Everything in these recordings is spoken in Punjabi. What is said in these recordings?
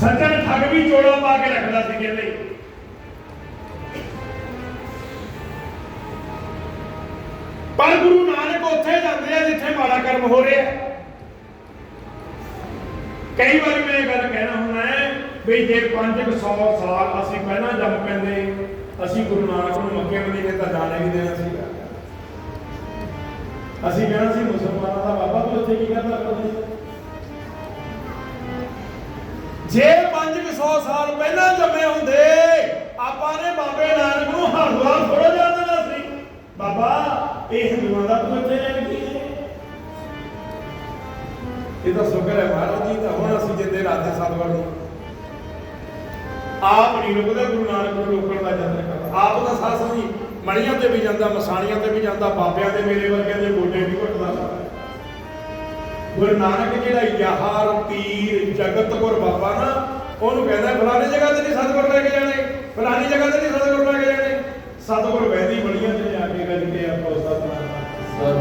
ਸੱਜਣ ਠੱਗ ਵੀ ਚੋਲਾ ਪਾ ਕੇ ਰੱਖਦਾ ਸੀ ਕਹਿੰਦੇ ਪਰ ਗੁਰੂ ਨਾਨਕ ਉੱਥੇ ਜਾਂਦੇ ਆ ਜਿੱਥੇ ਮਾੜਾ ਕਰਮ ਹੋ ਰਿਹਾ। ਕਈ ਵਾਰ ਮੈਂ ਇਹ ਗੱਲ ਕਹਿਣਾ ਹੁੰਦਾ ਹੈ ਵੀ ਜੇ 500 ਸਾਲ ਅਸੀਂ ਪਹਿਲਾਂ ਜੰਮ ਪੈਂਦੇ, ਅਸੀਂ ਗੁਰੂ ਨਾਨਕ ਨੂੰ ਮੱਕੇ ਮਦੀਨੇ ਤਾਂ ਜਾਣੇ ਵੀ ਦੇਣਾ ਸੀਗਾ ਅਸੀਂ ਕਹਿਣਾ ਸੀ ਮੁਸਲਮਾਨਾਂ ਦਾ ਬਾਬਾ, ਤੂੰ ਇੱਥੇ ਕੀ ਕਰਦਾ ਕਰਦੇ ਜੇ 500 ਸਾਲ ਪਹਿਲਾਂ ਜੰਮੇ ਹੁੰਦੇ, ਆਪਾਂ ਨੇ ਬਾਬੇ ਨਾਨਕ ਨੂੰ ਹਰਦੁਆਰ ਥੋੜਾ ਜਾ ਸੀ। ਬਾਬਾ, ਇਹ ਹਿੰਦੂਆਂ ਦਾ ਤੂੰ ਇੱਥੇ ਕੀ ਹੈ? ਇਹ ਤਾਂ ਸ਼ੁਕਰ ਹੈ ਮਹਾਰਾਜ ਜੀ, ਤਾਂ ਹੁਣ ਅਸੀਂ ਜਿੱਦੇ ਰਾਤੇ ਸਤਵਰ ਨੂੰ। ਆਪ ਨਹੀਂ ਰੁਕਦਾ, ਗੁਰੂ ਨਾਨਕ ਨੂੰ ਰੋਕਣ ਦਾ ਯਤਨ ਕਰਦਾ। ਆਪ ਦਾ ਸਾਥ ਨਹੀਂ ਮੜੀਆਂ ਤੇ ਵੀ ਜਾਂਦਾ, ਮਸਾਣੀਆਂ ਤੇ ਵੀ ਜਾਂਦਾ, ਬਾਬਿਆਂ ਦੇ ਮੇਰੇ ਵਰਗਿਆਂ ਦੇ ਗੋਡੇ ਵੀ ਘੁੱਟਦਾ। ਗੁਰੂ ਨਾਨਕ ਜਿਹੜਾ ਯਾਰ ਪੀਰ ਜਗਤ ਬਾਬਾ ਨਾ, ਉਹਨੂੰ ਕਹਿੰਦਾ ਫਲਾਣੀ ਜਗ੍ਹਾ ਤੇ ਨਹੀਂ ਸਤਿਗੁਰ ਲੈ ਕੇ ਜਾਣੇ, ਫਲਾਣੀ ਜਗ੍ਹਾ ਤੇ ਨਹੀਂ ਸਤਿਗੁਰ ਲੈ ਕੇ ਜਾਣੇ। ਸਤਿਗੁਰ ਵੈਦੀ ਬੜੀਆਂ ਤੇ ਜਾ ਕੇ ਗੱਲ ਆਪਾਂ ਉਸ ਦਾ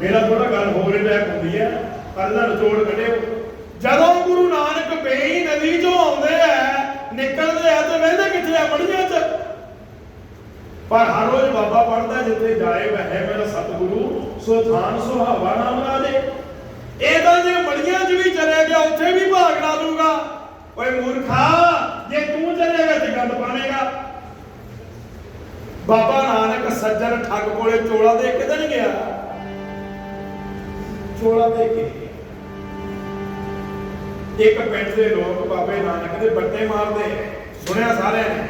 ਮੇਰਾ ਥੋੜਾ ਗੱਲ ਹੋਰ ਟੈਕ ਹੁੰਦੀ ਹੈ ਪਰ ਨਿਚੋੜ ਕੱਢਿਓ। ਜਦੋਂ ਗੁਰੂ ਨਾਨਕ ਬੇਈ ਨਦੀ ਚੋਂ ਆਉਂਦੇ ਆ, ਨਿਕਲਦੇ ਆ ਤੇ ਵਹਿੰਦੇ ਕਿੱਥੇ ਆ ਬੜੀਆਂ ਚ? ਪਰ ਹਰ ਰੋਜ਼ ਬਾਬਾ ਪੜਦਾ ਜਿੱਥੇ ਜਾਏ ਵਹਿ ਮੇਰਾ ਸਤਿਗੁਰੂ ਸੋ ਥਾਨ ਸੁਹਾਵਾ ਨਾਮ ਰਾਜੇ ਇਹ ਤਾਂ ਜੇ ਮੜੀਆਂ 'ਚ ਵੀ ਚਲੇ ਗਿਆ, ਉੱਥੇ ਵੀ ਭਾਗ ਲਾ ਲੂਗਾ ਓਏ ਮੂਰਖਾ, ਜੇ ਤੂੰ ਚਲੇਗਾ ਤੇ ਗੰਦ ਪਾਵੇਂਗਾ। ਬਾਬਾ ਨਾਨਕ ਸੱਜਣ ਠੱਗ ਕੋਲੇ ਚੋਲਾ ਦੇ ਕਿਤੇ ਨਹੀਂ ਗਿਆ? ਚੋਲਾ ਦੇ ਕੇ ਇੱਕ ਪਿੰਡ ਦੇ ਲੋਕ ਬਾਬੇ ਨਾਨਕ ਦੇ ਬੱਟੇ ਮਾਰਦੇ ਸੁਣਿਆ ਸਾਰਿਆਂ ਨੇ?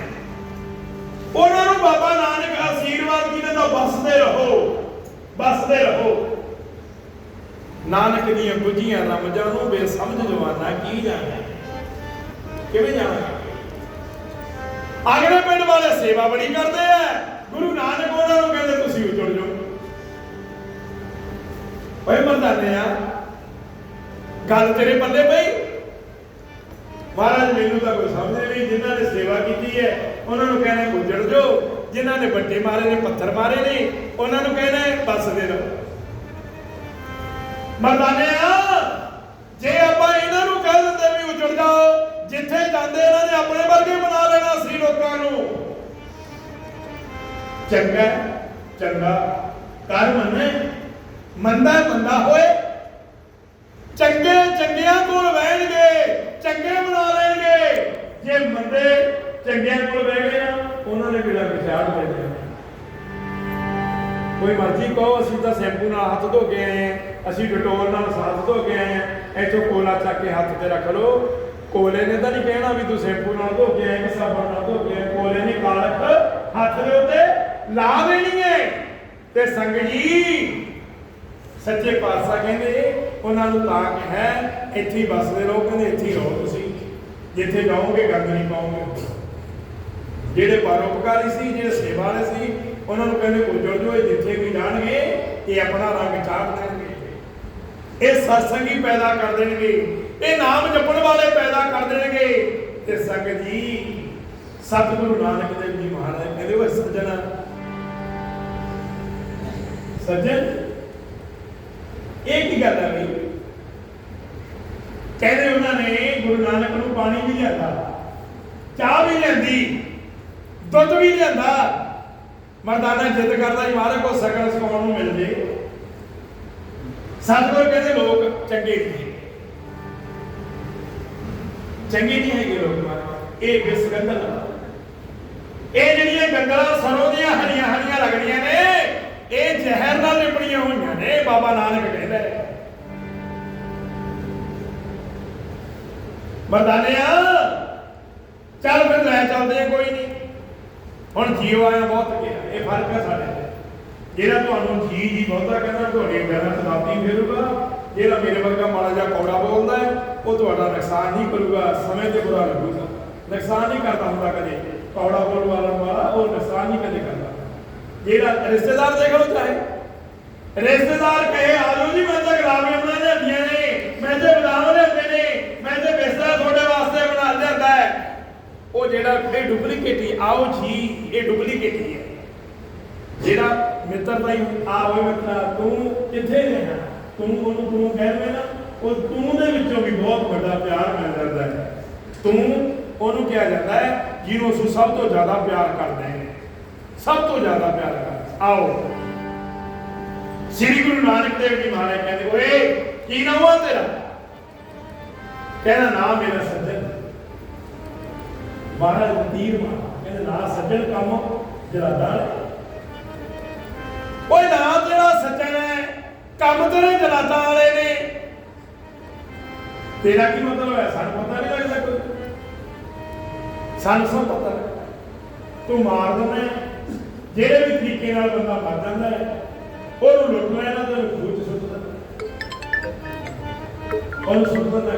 ਉਹਨਾਂ ਨੂੰ ਬਾਬਾ ਨਾਨਕ ਆਸ਼ੀਰਵਾਦ ਕੀ ਦਿੰਦਾ? ਬਸਦੇ ਰਹੋ। ਬਸਦੇ ਰਹੋ। ਨਾਨਕ ਦੀਆਂ ਬੁੱਝੀਆਂ ਰਮਜਾਂ ਨੂੰ ਬੇਸਮਝ ਜਵਾਨਾ ਕੀ ਜਾਣਾ ਕਿਵੇਂ ਜਾਣਾ ਅਗਲੇ ਪਿੰਡ ਵਾਲੇ ਸੇਵਾ ਬੜੀ ਕਰਦੇ ਆ। ਗੁਰੂ ਨਾਨਕ ਉਹਨਾਂ ਨੂੰ ਕਹਿੰਦੇ, ਤੁਸੀਂ ਉਜੜ ਜਾਓ। ਓਏ ਮਰਦਾਨੇ ਆ, ਗੱਲ ਤੇਰੇ ਪੱਲੇ ਪਈ? ਮਹਾਰਾਜ, ਮੈਨੂੰ ਤਾਂ ਕੋਈ ਸਮਝ ਨਹੀਂ ਜਿਨ੍ਹਾਂ ਨੇ ਸੇਵਾ ਕੀਤੀ ਹੈ, ਉਹਨਾਂ ਨੂੰ ਕਹਿੰਦੇ, ਉਜੜ ਜਾਓ। ਜਿਨ੍ਹਾਂ ਨੇ ਵੱਟੇ ਮਾਰੇ ਨੇ, ਪੱਥਰ ਮਾਰੇ ਨੇ, ਉਹਨਾਂ ਨੂੰ ਕਹਿੰਦੇ ਬਸਦੇ ਰਹੋ ਮਰਦਾਨੇ ਜੇ ਆਪਾਂ ਇਹਨਾਂ ਨੂੰ ਕਹਿ ਦਿੰਦੇ ਵੀ ਉਜੜ ਜਾਓ, ਜਿੱਥੇ ਜਾਂਦੇ ਇਹਨਾਂ ਨੇ ਆਪਣੇ ਵਰਗੇ ਬਣਾ ਲੈਣਾ ਸੀ ਲੋਕਾਂ ਨੂੰ। ਚੰਗਾ ਚੰਗਾ, ਕਰ ਮੰਨੇ। ਮੰਦਾ ਮੰਦਾ ਹੋਏ। ਚੰਗੇ, ਚੰਗਿਆਂ ਕੋਲ ਬਹਿਣਗੇ, ਚੰਗੇ ਬਣਾ ਲੈਣਗੇ। ਜੇ ਮੰਦੇ ਚੰਗਿਆਂ ਕੋਲ ਬਹਿ ਗਏ ਨਾ ਉਹਨਾਂ ਨੇ ਬਿਨਾਂ ਵਿਚਾਰ ਦੇ ਕੋਈ ਮਰਜ਼ੀ ਕਹੋ, ਅਸੀਂ ਤਾਂ ਸ਼ੈਂਪੂ ਨਾਲ ਹੱਥ ਧੋ ਕੇ ਆਏ ਅਸੀਂ ਡਟੋਲ ਨਾਲ ਸਾਥ ਧੋ ਕੇ ਆਏ ਆ ਇੱਥੋਂ ਕੋਲਾ ਚੱਕ ਕੇ ਹੱਥ ਤੇ ਰੱਖ ਲਓ। ਕੋਲੇ ਨੇ ਤਾਂ ਨਹੀਂ ਕਹਿਣਾ ਵੀ ਤੂੰ ਸ਼ੈਂਪੂ ਨਾਲ ਧੋ ਕੇ ਆਏ ਕਿ ਸਾਬਣ ਨਾਲ ਧੋ ਕੇ ਆਏ। ਕੋਲੇ ਨੇ ਕਾਲਖ ਹੱਥ ਦੇ ਉੱਤੇ ਲਾ ਦੇਣੀ ਹੈ। ਤੇ ਸੰਗ ਜੀ, ਸੱਚੇ ਪਾਤਸ਼ਾਹ ਕਹਿੰਦੇ, ਉਹਨਾਂ ਨੂੰ ਤਾਂ ਕਿ ਹੈ ਇੱਥੇ ਹੀ ਬਸਦੇ ਰਹੋ, ਕਹਿੰਦੇ ਇੱਥੇ ਹੀ ਰਹੋ ਤੁਸੀਂ। ਜਿੱਥੇ ਜਾਓਗੇ, ਗੰਦ ਨਹੀਂ ਪਾਓਗੇ। ਜਿਹੜੇ ਪਰਉਪਕਾਰੀ ਸੀ, ਜਿਹੜੇ ਸੇਵਾ ਵਾਲੇ ਸੀ, ਉਹਨਾਂ ਨੂੰ ਕਹਿੰਦੇ ਉਜੜ ਜੋ ਇਹ ਜਿੱਥੇ ਵੀ ਜਾਣਗੇ, ਇਹ ਆਪਣਾ ਰੰਗ ਚਾੜ ਦੇਣਗੇ। ਇਹ ਸਤਸੰਗੀ ਪੈਦਾ ਕਰ ਦੇਣਗੇ, ਇਹ ਨਾਮ ਜਪਣ ਵਾਲੇ ਪੈਦਾ ਕਰ ਦੇਣਗੇ। ਤੇ ਸੰਗਤ ਜੀ, ਸਤਿਗੁਰੂ ਨਾਨਕ ਦੇਵ ਜੀ ਮਹਾਰਾਜ, ਕਹਿੰਦੇ ਉਹ ਸੱਜਣਾ। ਸੱਜਣ, ਇਹ ਕੀ ਗੱਲ ਹੈ ਬਈ ਕਹਿੰਦੇ ਉਹਨਾਂ ਨੇ ਗੁਰੂ ਨਾਨਕ ਨੂੰ ਪਾਣੀ ਵੀ ਲਿਆਂਦਾ, ਚਾਹ ਵੀ ਲਿਆਂਦੀ, ਦੁੱਧ ਵੀ ਲਿਆਂਦਾ। ਮਰਦਾਨਾ ਜਿੱਦ ਕਰਦਾ ਜੀ ਮਹਾਰਾਜ ਕੋ ਸਕਲ ਸਕਾਉਣ ਨੂੰ ਮਿਲ ਜੇ। ਸਤਿਗੁਰ ਕਹਿੰਦੇ ਲੋਕ ਚੰਗੇ ਨਹੀਂ ਚੰਗੇ ਨਹੀਂ ਹੈਗੇ ਲੋਕ ਇਹ ਬਿਸਗੰਧਲ ਇਹ ਜਿਹੜੀਆਂ ਗੰਗਲਾਂ ਸਰੋਂ ਦੀਆਂ ਹਰੀਆਂ ਹਰੀਆਂ ਲੱਗਦੀਆਂ ਨੇ, ਇਹ ਜ਼ਹਿਰ ਨਾਲ ਲਿਪੜੀਆਂ ਹੋਈਆਂ ਨੇ, ਬਾਬਾ ਨਾਨਕ ਕਹਿੰਦਾ ਹੈ। ਮਰਦਾਨਿਆ ਚੱਲ ਫਿਰ ਲੈ ਚੱਲਦੇ ਆ, ਕੋਈ ਨਹੀਂ। ਹੁਣ ਜੀਵ ਆਇਆ ਬਹੁਤ ਗਿਆ, ਇਹ ਫ਼ਰਕ ਹੈ ਸਾਡੇ ਜਿਹੜਾ ਤੁਹਾਨੂੰ ਜੀ ਜੀ ਬਹੁਤਾ ਕਹਿੰਦਾ, ਤੁਹਾਡੀ ਗੱਲਾਂ ਸਮਾਪਤੀ ਫੇਰੂਗਾ। ਜਿਹੜਾ ਮੇਰੇ ਵਰਗਾ ਮਾੜਾ ਜਿਹਾ ਕੌੜਾ ਬੋਲਦਾ ਹੈ, ਉਹ ਤੁਹਾਡਾ ਨੁਕਸਾਨ ਨਹੀਂ ਕਰੂਗਾ, ਸਮੇਂ ਤੇ ਬੁਰਾ ਲੱਗੂਗਾ। ਨੁਕਸਾਨ ਨਹੀਂ ਕਰਦਾ ਹੁੰਦਾ ਕਦੇ, ਕੌੜਾ ਬੋਲ ਵਾਲਾ ਵਾਲਾ, ਉਹ ਨੁਕਸਾਨ ਨਹੀਂ ਕਦੇ ਕਰਦਾ। ਜਿਹੜਾ ਰਿਸ਼ਤੇਦਾਰ ਦੇਖ ਲਓ ਚਾਹੇ। ਰਿਸ਼ਤੇਦਾਰ ਕਹੇ ਆਲੂ ਜੀ, ਮੈਂ ਤਾਂ ਗੁਲਾਬੀਆਂ ਬਣਾ ਲਿਆਂਦੀਆਂ ਨੇ। ਮੈਂ ਤੇ ਬਦਾਮ ਲਿਆਂਦੇ ਨੇ। ਮੈਂ ਤੇ ਬਿਸਤਰਾ ਤੁਹਾਡੇ ਵਾਸਤੇ ਬਣਾ ਲਿਆਂਦਾ ਉਹ ਜਿਹੜਾ ਇਹ ਡੁਪਲੀਕੇਟ ਹੀ, ਆਓ ਜੀ, ਇਹ ਡੁਪਲੀਕੇਟ ਹੀ ਹੈ। ਜਿਹੜਾ ਹੀ ਆਵੇ ਮਿੱਤਰਾ, ਤੂੰ ਕਿੱਥੇ ਰਹਿਣਾ ਤੂੰ ਉਹਨੂੰ, ਤੂੰ ਕਹਿ ਨਾ, ਉਹ ਤੂੰ ਦੇ ਵਿੱਚੋਂ ਵੀ ਬਹੁਤ ਵੱਡਾ ਪਿਆਰ ਮਿਲ ਜਾਂਦਾ ਹੈ। ਤੂੰ ਉਹਨੂੰ ਕਿਹਾ ਜਾਂਦਾ ਹੈ ਜਿਹਨੂੰ ਅਸੀਂ ਸਭ ਤੋਂ ਜ਼ਿਆਦਾ ਪਿਆਰ ਕਰਦੇ ਹਾਂ ਸਭ ਤੋਂ ਜ਼ਿਆਦਾ ਪਿਆਰ ਕਰਦੇ ਆਓ। ਸ੍ਰੀ ਗੁਰੂ ਨਾਨਕ ਦੇਵ ਜੀ ਮਹਾਰਾਜ ਕਹਿੰਦੇ, ਓਏ, ਕੀ ਨਾਮ ਆ ਤੇਰਾ? ਕਹਿੰਦਾ, ਨਾਮ ਮੇਰਾ ਸੱਜਣ। ਮਹਾਰਾਜ ਦਾ ਤੀਰ ਮਾਰ ਕਹਿੰਦੇ ਨਾ ਸੱਜਣ ਕੰਮ ਜਲਾਦਾ ਓਏ ਨਾ, ਤੇਰਾ ਸੱਜਣ ਹੈ। ਕੰਮ ਤੇਰੇ ਜਲਾਦਾ ਵਾਲੇ ਨੇ। ਤੇਰਾ ਕੀ ਮਤਲਬ ਹੈ ਸਾਨੂੰ ਪਤਾ ਨਹੀਂ ਲੱਗਦਾ ਕੋਈ। ਸਾਨੂੰ ਸਭ ਪਤਾ ਹੈ ਤੂੰ ਮਾਰ ਦਿੰਦਾ ਜਿਹੜੇ ਵੀ ਤਰੀਕੇ ਨਾਲ ਬੰਦਾ ਮਰ ਜਾਂਦਾ ਹੈ, ਉਹਨੂੰ ਲੁੱਟ ਲੈਣਾ ਤੇ ਉਹਨੂੰ ਖੂਹ ਸੁੱਟ ਦਿੰਦਾ ਉਹਨੂੰ ਸੁੱਟ ਦਿੰਦਾ